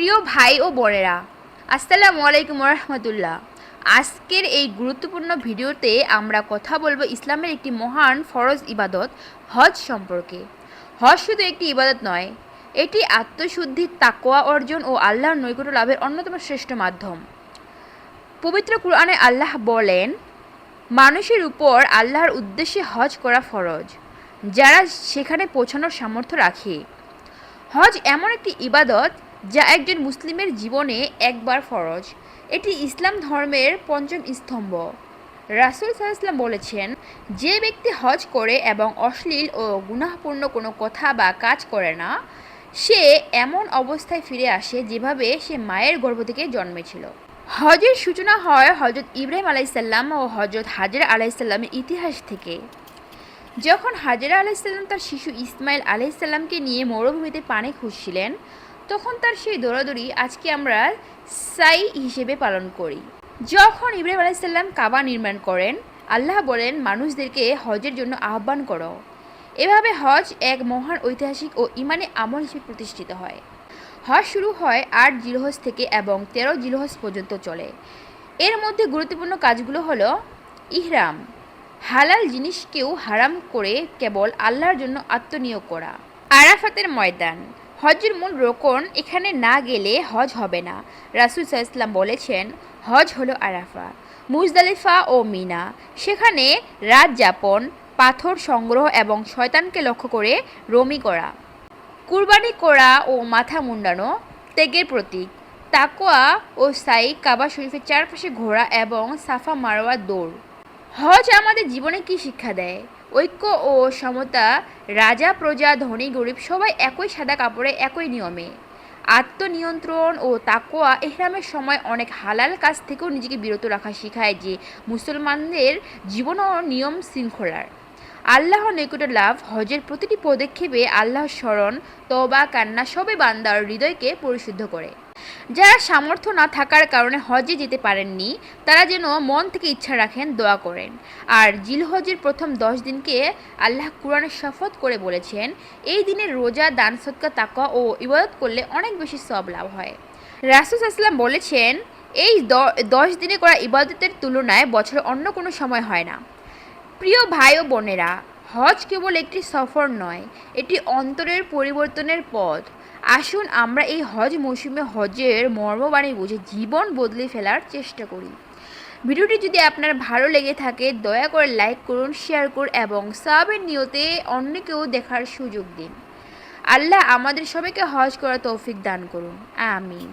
প্রিয় ভাই ও বোনেরা, আসসালামু আলাইকুম রহমতুল্লাহ আজকের এই গুরুত্বপূর্ণ ভিডিওতে আমরা কথা বলব ইসলামের একটি মহান ফরজ ইবাদত, হজ সম্পর্কে। হজ শুধু একটি ইবাদত নয়, এটি আত্মশুদ্ধির তাকোয়া অর্জন ও আল্লাহর নৈকট্য লাভের অন্যতম শ্রেষ্ঠ মাধ্যম। পবিত্র কুরআনে আল্লাহ বলেন, মানুষের উপর আল্লাহর উদ্দেশ্যে হজ করা ফরজ, যারা সেখানে পৌঁছানোর সামর্থ্য রাখে। হজ এমন একটি ইবাদত যা একজন মুসলিমের জীবনে একবার ফরজ। এটি ইসলাম ধর্মের পঞ্চম স্তম্ভ। রাসুল সাল্লাম বলেছেন, যে ব্যক্তি হজ করে এবং অশ্লীল ও গুনাহপূর্ণ কোনো কথা বা কাজ করে না, সে এমন অবস্থায় ফিরে আসে যেভাবে সে মায়ের গর্ভ থেকে জন্মেছিল। হজের সূচনা হয় হজরত ইব্রাহিম আলাইসাল্লাম ও হজরত হাজর আলাইসাল্লামের ইতিহাস থেকে। যখন হাজরা আলাইসাল্লাম তার শিশু ইসমাইল আলাইসাল্লামকে নিয়ে মরুভূমিতে পানি খুঁজছিলেন তখন তার সেই দৌড়াদৌড়ি আজকে আমরা সাই হিসেবে পালন করি। যখন ইব্রাহিম আলাইসাল্লাম কাবা নির্মাণ করেন, আল্লাহ বলেন, মানুষদেরকে হজের জন্য আহ্বান করো। এভাবে হজ এক মহান ঐতিহাসিক ও ইমানে আমল হিসেবে প্রতিষ্ঠিত হয়। হজ শুরু হয় আট জিলহজ থেকে এবং তেরো জিলহজ পর্যন্ত চলে। এর মধ্যে গুরুত্বপূর্ণ কাজগুলো হলো ইহরাম, হালাল জিনিসকেও হারাম করে কেবল আল্লাহর জন্য আত্মনিয়োগ করা। আরাফাতের ময়দান হজের মূল রোকন এখানে না গেলে হজ হবে না। রাসুল সাল্লাম বলেছেন, হজ হলো আরাফা, মুজদালিফা ও মিনা। সেখানে রাত যাপন, পাথর সংগ্রহ এবং শয়তানকে লক্ষ্য করে রমি করা। কুরবানি করা ও মাথা মুন্ডানো ত্যাগের প্রতীক। তাকোয়া ও সাই কাবা শরীফের চারপাশে ঘোরা এবং সাফা মারোয়া দৌড়। হজ আমাদের জীবনে কি শিক্ষা দেয়? ঐক্য ও সমতা, রাজা, প্রজা, ধনী, গরিব সবাই একই সাদা কাপড়ে, একই নিয়মে। আত্মনিয়ন্ত্রণ ও তাকোয়া এহরামের সময় অনেক হালাল কাজ থেকেও নিজেকে বিরত রাখা শেখায় যে মুসলমানদের জীবন ও নিয়ম শৃঙ্খলার। আল্লাহর নিকটে লাভ, হজের প্রতিটি পদক্ষেপে আল্লাহর স্মরণ তবা কান্না সবে বান্দার হৃদয়কে পরিশুদ্ধ করে। যারা সামর্থ্য না থাকার কারণে হজে যেতে পারেননি, তারা যেন মন থেকে ইচ্ছা রাখেন, দোয়া করেন। আর জিলহজের প্রথম দশ দিনকে আল্লাহ কোরআনে শপথ করে বলেছেন, এই দিনে রোজা, দান সৎকা তাকা ও ইবাদত করলে অনেক বেশি সব লাভ হয়। রাসুস আসলাম বলেছেন, এই দশ দিনে করা ইবাদতের তুলনায় বছরে অন্য কোনো সময় হয় না। প্রিয় ভাই ও বোনেরা হজ কেবল একটি সফর নয়, এটি অন্তরের পরিবর্তনের পথ। আসুন আমরা এই হজ মৌসুমে হজের মর্মবাণী বুঝে জীবন বদলে ফেলার চেষ্টা করি। ভিডিওটি যদি আপনার ভালো লেগে থাকে, দয়া করে লাইক করুন, শেয়ার করুন এবং সাবের নিয়তে অন্যকেও দেখার সুযোগ দিন। আল্লাহ আমাদের সবাইকে হজ করার তৌফিক দান করুন। আমিন।